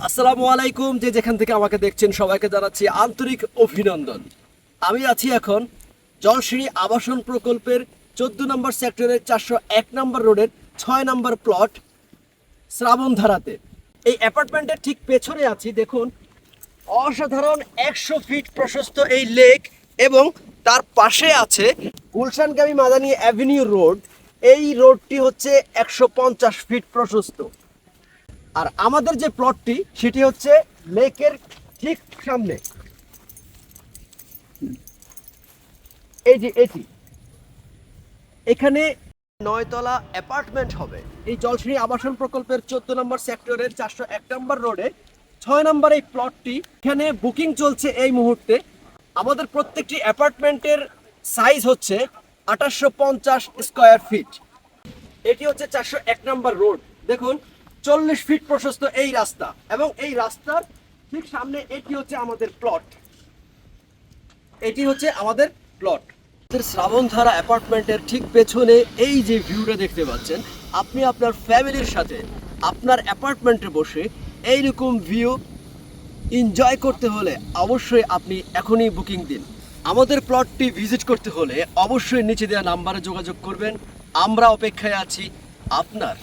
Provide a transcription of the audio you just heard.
আসসালামু আলাইকুম, যে যেখান থেকে আমাকে দেখছেন, সবাইকে জানাচ্ছি আন্তরিক অভিনন্দন। আমি আছি এখন জলসিঁড়ি আবাসন প্রকল্পের চোদ্দ নম্বর সেক্টরের চারশো এক নম্বর রোডের ছয় নম্বর প্লট শ্রাবণধারাতে। এই অ্যাপার্টমেন্টের ঠিক পেছনে আছি, দেখুন, অসাধারণ একশো ফিট প্রশস্ত এই লেক এবং তার পাশে আছে গুলশানগামী মাদানী অ্যাভিনিউ রোড। এই রোডটি হচ্ছে একশো পঞ্চাশ ফিট প্রশস্ত। আর আমাদের যে প্লটটি সেটি হচ্ছে লেকের ঠিক সামনে। এই যে এটি। এখানে নয়তলা অ্যাপার্টমেন্ট হবে। এই জলশ্রী আবাসন প্রকল্পের চোদ্দ নম্বর সেক্টরের চারশো এক নম্বর রোডে। ছয় নম্বর এই প্লটটি এখানে বুকিং চলছে এই মুহূর্তে। আমাদের প্রত্যেকটি অ্যাপার্টমেন্টের সাইজ হচ্ছে আঠাশশো পঞ্চাশ স্কোয়ার ফিট এটি হচ্ছে চারশো এক নম্বর রোড দেখুন চল্লিশ ফিট প্রশস্ত এই রাস্তা। এবং এই রাস্তার ঠিক সামনে এটি হচ্ছে আমাদের প্লট এটি হচ্ছে আমাদের প্লট শ্রাবণধারা অ্যাপার্টমেন্টের ঠিক পেছনে এই যে ভিউটা দেখতে পাচ্ছেন, আপনি আপনার ফ্যামিলির সাথে আপনার অ্যাপার্টমেন্টে বসে এইরকম ভিউ এনজয় করতে হলে অবশ্যই আপনি এখনই বুকিং দিন। আমাদের প্লটটি ভিজিট করতে হলে অবশ্যই নিচে দেওয়া নাম্বারে যোগাযোগ করবেন। আমরা অপেক্ষায় আছি আপনার